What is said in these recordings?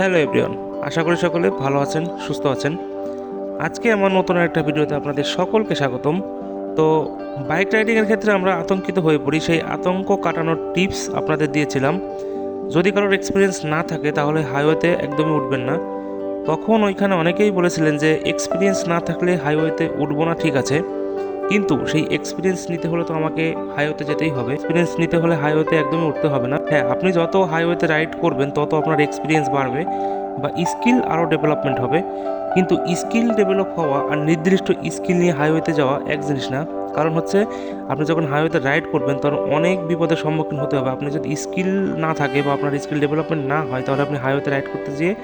Hello everyone, আশা করি সকলে ভালো আছেন, সুস্থ আছেন। আজকে আমার নতুন একটা ভিডিওতে আপনাদের সকলকে স্বাগতম। তো বাইক রাইডিংয়ের ক্ষেত্রে আমরা আতঙ্কিত হয়ে পড়ি, সেই আতঙ্ক কাটানোর টিপস আপনাদের দিয়েছিলাম। যদি কারোর এক্সপিরিয়েন্স না থাকে, তাহলে হাইওয়েতে একদমই উঠবেন না। তখন ওইখানে অনেকেই বলেছিলেন যে, এক্সপিরিয়েন্স না থাকলে হাইওয়েতে উঠবো না, ঠিক আছে। কিন্তু সেই এক্সপিরিয়েন্স নিতে হলে তো আমাকে হাইওয়েতে যেতেই হবে। এক্সপিরিয়েন্স নিতে হলে হাইওয়েতে একদমই উঠতে হবে না। হ্যাঁ আপনি যত হাইওয়েতে রাইড করবেন, তত আপনার এক্সপিরিয়েন্স বাড়বে বা স্কিল আরও ডেভেলপমেন্ট হবে। কিন্তু স্কিল ডেভেলপ হওয়া আর নির্দিষ্ট স্কিল নিয়ে হাইওয়েতে যাওয়া এক জিনিস না। কারণ হচ্ছে, আপনি যখন হাইওয়েতে রাইড করবেন, তখন অনেক বিপদের সম্মুখীন হতে হবে। আপনি যদি স্কিল না থাকে বা আপনার স্কিল ডেভেলপমেন্ট না হয়, তাহলে আপনি হাইওয়েতে রাইড করতে গিয়ে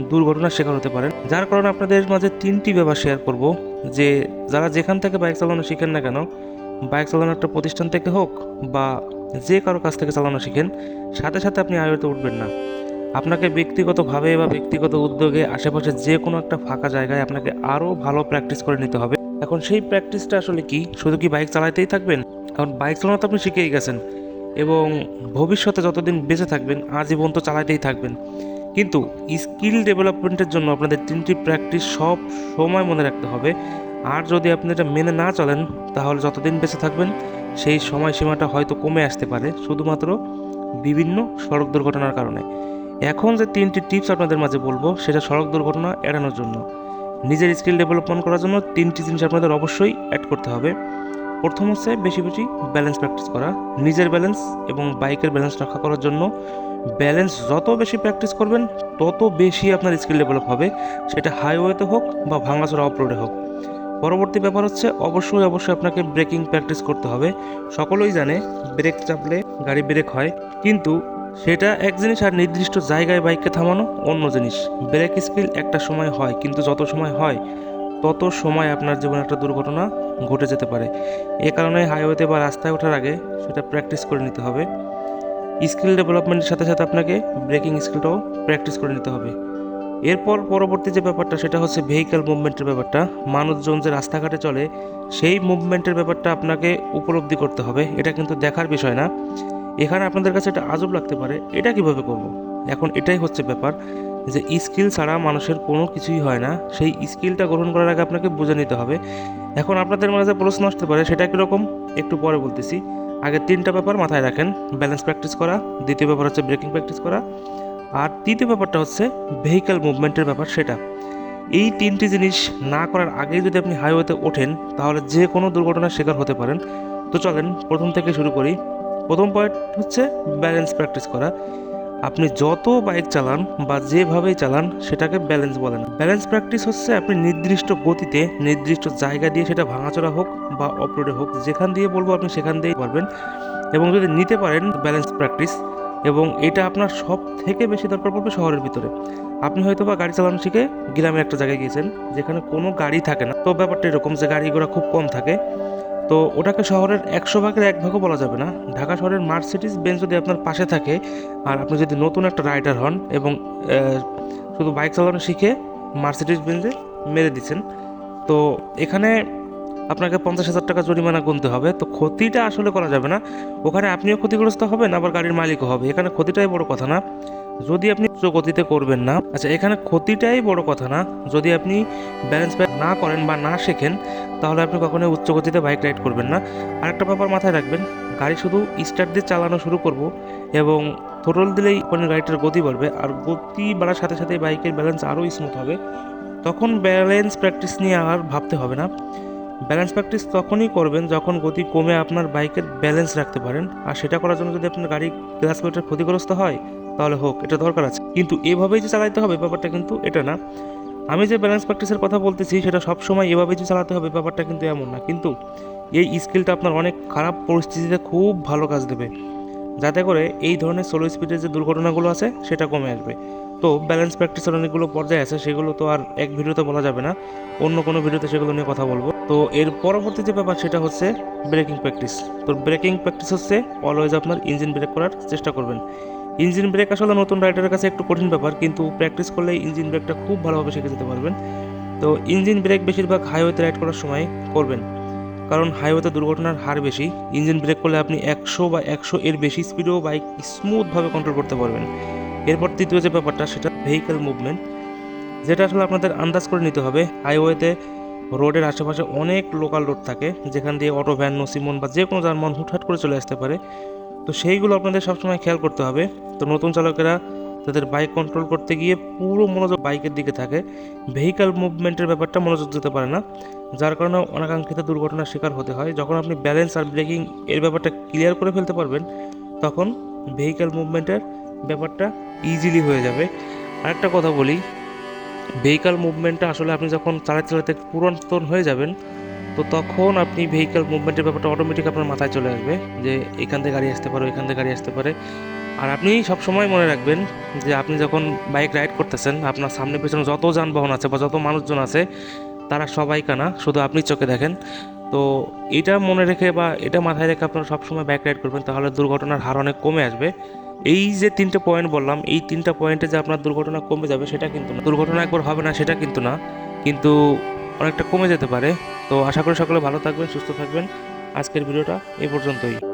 দুর্ঘটনার শিকার হতে পারেন যার কারণে আপনাদের মাঝে তিনটি ব্যাপার শেয়ার করব। যে যারা যেখান থেকে বাইক চালানো শিখেন না কেন বাইক চালানো একটা প্রতিষ্ঠান থেকে হোক বা যে কারও কাছ থেকে চালানো শিখেন, সাথে সাথে আপনি হাইওয়েতে উঠবেন না। আপনাকে ব্যক্তিগতভাবে বা ব্যক্তিগত উদ্যোগে আশেপাশে যে কোনো একটা ফাঁকা জায়গায় আপনাকে আরও ভালো প্র্যাকটিস করে নিতে হবে। এখন সেই প্র্যাকটিসটা আসলে কি? শুধু কি বাইক চালাইতেই থাকবেন? কারণ বাইক চালানো তো আপনি শিখেই গেছেন। এবং ভবিষ্যতে যতদিন বেঁচে থাকবেন, আজীবন তো চালাইতেই থাকবেন। কিন্তু স্কিল ডেভেলপমেন্টের জন্য আপনাদের তিনটি প্র্যাকটিস সব সময় মনে রাখতে হবে। আর যদি আপনি এটা মেনে না চলেন, তাহলে যতদিন বেঁচে থাকবেন, সেই সময়সীমাটা হয়তো কমে আসতে পারে, শুধুমাত্র বিভিন্ন সড়ক দুর্ঘটনার কারণে। এখন যে তিনটি টিপস আপনাদের মাঝে বলব, সেটা সড়ক দুর্ঘটনা এড়ানোর জন্য। নিজের স্কিল ডেভেলপমেন্ট করার জন্য তিনটি জিনিস আপনাদের অবশ্যই অ্যাড করতে হবে। প্রথম হচ্ছে বেশি বেশি ব্যালেন্স প্র্যাকটিস করা। নিজের ব্যালেন্স এবং বাইকের ব্যালেন্স রক্ষা করার জন্য ব্যালেন্স যত বেশি প্র্যাকটিস করবেন, তত বেশি আপনার স্কিল ডেভেলপ হবে। সেটা হাইওয়েতে হোক বা ভাঙাচোরা অফরোডে হোক। পরবর্তী ব্যাপার হচ্ছে, অবশ্যই অবশ্যই আপনাকে ব্রেকিং প্র্যাকটিস করতে হবে। সকলেই জানে, ব্রেক চাপলে গাড়ি ব্রেক হয়। কিন্তু সেটা এক জিনিস আর নির্দিষ্ট জায়গায় বাইককে থামানো অন্য জিনিস। ব্রেক স্কিল একটা সময় হয়, কিন্তু যত সময় হয়, তত সময় আপনার জীবনে একটা দুর্ঘটনা ঘটে যেতে পারে। এ কারণে হাইওয়েতে বা রাস্তায় ওঠার আগে সেটা প্র্যাকটিস করে নিতে হবে। স্কিল ডেভেলপমেন্টের সাথে সাথে আপনাকে ব্রেকিং স্কিলটাও প্র্যাকটিস করে নিতে হবে। এরপর পরবর্তী যে ব্যাপারটা, সেটা হচ্ছে ভেহিক্যাল মুভমেন্টের ব্যাপারটা। মানুষজন যে রাস্তাঘাটে চলে, সেই মুভমেন্টের ব্যাপারটা আপনাকে উপলব্ধি করতে হবে। এটা কিন্তু দেখার বিষয় না। এখানে আপনাদের কাছে এটা আজব লাগতে পারে। এটা কীভাবে করব? এখন এটাই হচ্ছে ব্যাপার যে স্কিল ছাড়া মানুষের কোনো কিছুই হয় না। সেই স্কিলটা গ্রহণ করার আগে আপনাকে বুঝে নিতে হবে। এখন আপনাদের মাঝে প্রশ্ন আসতে পারে, সেটা কীরকম? একটু পরে বলতেছি। আগে তিনটা ব্যাপার মাথায় রাখেন ব্যালেন্স প্র্যাকটিস করা, দ্বিতীয় ব্যাপার হচ্ছে ব্রেকিং প্র্যাকটিস করা, আর তৃতীয় ব্যাপারটা হচ্ছে ভেহিক্যাল মুভমেন্টের ব্যাপার সেটা। এই তিনটি জিনিস না করার আগেই যদি আপনি হাইওয়েতে ওঠেন, তাহলে যে কোনো দুর্ঘটনার শিকার হতে পারেন। তো চলেন প্রথম থেকে শুরু করি। প্রথম পয়েন্ট হচ্ছে ব্যালেন্স প্র্যাকটিস করা। আপনি যত বাইক চালান বা যেভাবেই চালান, সেটাকে ব্যালেন্স বলেন। ব্যালেন্স প্র্যাকটিস হচ্ছে আপনি নির্দিষ্ট গতিতে নির্দিষ্ট জায়গা দিয়ে সেটা ভাঙাচোরা হোক বা অপরোডে হোক, যেখান দিয়ে বলব আপনি সেখান দিয়েই পারবেন। এবং যদি নিতে পারেন ব্যালেন্স প্র্যাকটিস এবং এটা আপনার সব থেকে বেশি দরকার পড়বে শহরের ভিতরে। আপনি হয়তো বা গাড়ি চালানো শিখে গ্রামের একটা জায়গায় গিয়েছেন, যেখানে কোনো গাড়ি থাকে না। তো ব্যাপারটা এরকম যে গাড়ি ঘোড়া খুব কম থাকে। তো ওটাকে শহরের একশো ভাগের এক ভাগও বলা যাবে না। ঢাকা শহরের মার্সিডিস বেঞ্চ যদি আপনার পাশে থাকে, আর আপনি যদি নতুন একটা রাইডার হন এবং শুধু বাইক চালানো শিখে মার্সিডিস বেঞ্চে মেরে দিচ্ছেন, তো এখানে আপনাকে পঞ্চাশ হাজার টাকা জরিমানা গুনতে হবে। তো ক্ষতিটা আসলে করা যাবে না। ওখানে আপনিও ক্ষতিগ্রস্ত হবেন, আবার গাড়ির মালিকও হবে। এখানে ক্ষতিটাই বড় কথা না। যদি আপনি উচ্চ গতিতে করবেন না আচ্ছা এখানে ক্ষতিটাই বড় কথা না। যদি আপনি ব্যালেন্স ব্যাক না করেন বা না শেখেন, তাহলে আপনি কখনোই উচ্চ গতিতে বাইক রাইড করবেন না। আরেকটা ব্যাপার মাথায় রাখবেন, গাড়ি শুধু স্টার্ট দিয়ে চালানো শুরু করব এবং থ্রোটল দিলেই ওখানে গাড়িটার গতি বাড়বে আর গতি বাড়ার সাথে সাথে বাইকের ব্যালেন্স আরও স্মুথ হবে। তখন ব্যালেন্স প্র্যাকটিস নিয়ে আর ভাবতে হবে না। ব্যালেন্স প্র্যাকটিস তখনই করবেন যখন গতি কমে আপনার বাইকের ব্যালেন্স রাখতে পারেন। আর সেটা করার জন্য যদি আপনার গাড়ি প্লেটের ক্ষতিগ্রস্ত হয় তাহলে হোক, এটা দরকার আছে। কিন্তু এভাবেই যে চালাইতে হবে ব্যাপারটা কিন্তু এটা না। আমি যে ব্যালেন্স প্র্যাকটিসের কথা বলতেছি, সেটা সবসময় এভাবেই যে চালাতে হবে, ব্যাপারটা কিন্তু এমন না। কিন্তু এই স্কিলটা আপনার অনেক খারাপ পরিস্থিতিতে খুব ভালো কাজ দেবে। যাতে করে এই ধরনের সোলো স্পিডের যে দুর্ঘটনাগুলো আছে, সেটা কমে আসবে। তো ব্যালেন্স প্র্যাকটিসের অনেকগুলো পর্যায়ে আছে, সেগুলো তো আর এক ভিডিওতে বলা যাবে না। অন্য কোনো ভিডিওতে সেগুলো নিয়ে কথা বলব। তো এর পরবর্তী যে ব্যাপার, সেটা হচ্ছে ব্রেকিং প্র্যাকটিস তো ব্রেকিং প্র্যাকটিস হচ্ছে অলওয়েজ আপনার ইঞ্জিন ব্রেক করার চেষ্টা করবেন। ইঞ্জিন ব্রেক আসলে নতুন রাইডারের কাছে একটু কঠিন ব্যাপার, কিন্তু প্র্যাকটিস করলে ইঞ্জিন ব্রেকটা খুব ভালোভাবে শিখে যেতে পারবেন। তো ইঞ্জিন ব্রেক বেশিরভাগ হাইওয়েতে রাইড করার সময় করবেন, কারণ হাইওয়েতে দুর্ঘটনার হার বেশি। ইঞ্জিন ব্রেক করলে আপনি একশো বা একশো এর বেশি স্পিডেও বাইক স্মুথভাবে কন্ট্রোল করতে পারবেন। এরপর তৃতীয় যে ব্যাপারটা, সেটা ভেহিক্যাল মুভমেন্ট, যেটা আসলে আপনাদের আন্দাজ করে নিতে হবে। হাইওয়েতে রোডের আশেপাশে অনেক লোকাল রোড থাকে, যেখান দিয়ে অটো, ভ্যান, নসিমন বা যে কোনো যানবাহন হুটহাট করে চলে আসতে পারে। তো সেইগুলো আপনাদের সবসময় খেয়াল করতে হবে। তো নতুন চালকেরা তাদের বাইক কন্ট্রোল করতে গিয়ে পুরো মনোযোগ বাইকের দিকে থাকে। ভেহিক্যাল মুভমেন্টের ব্যাপারটা মনোযোগ দিতে পারে না। যার কারণে অনাকাঙ্ক্ষিত দুর্ঘটনার শিকার হতে হয়। যখন আপনি ব্যালেন্স আর ব্রেকিং এর ব্যাপারটা ক্লিয়ার করে ফেলতে পারবেন, তখন ভেহিক্যাল মুভমেন্টের ব্যাপারটা ইজিলি হয়ে যাবে। আরেকটা কথা বলি ভেহিক্যাল মুভমেন্টটা আসলে আপনি যখন চালাতে চালাতে পুরাতন হয়ে যাবেন তো তখন আপনি ভেহিক্যাল মুভমেন্টের ব্যাপারটা অটোমেটিক আপনার মাথায় চলে আসবে যে এখান থেকে গাড়ি আসতে পারে এখান থেকে গাড়ি আসতে পারে। আর আপনি সবসময় মনে রাখবেন যে আপনি যখন বাইক রাইড করতেছেন, আপনার সামনে পেছনে যত যানবাহন আছে বা যত মানুষজন আছে, তারা সবাই কানা, শুধু আপনি চোখে দেখেন। তো এটা মনে রেখে বা এটা মাথায় রেখে আপনারা সবসময় বাইক রাইড করবেন, তাহলে দুর্ঘটনার হার অনেক কমে আসবে। এই যে তিনটে পয়েন্ট বললাম, এই তিনটা পয়েন্টে যে আপনার দুর্ঘটনা কমে যাবে, সেটা কিন্তু না। দুর্ঘটনা একবার হবে না, সেটা কিন্তু না। কিন্তু অনেকটা কমে যেতে পারে। তো আশা করি সকলে ভালো থাকবেন, সুস্থ থাকবেন। আজকের ভিডিওটা এই পর্যন্তই।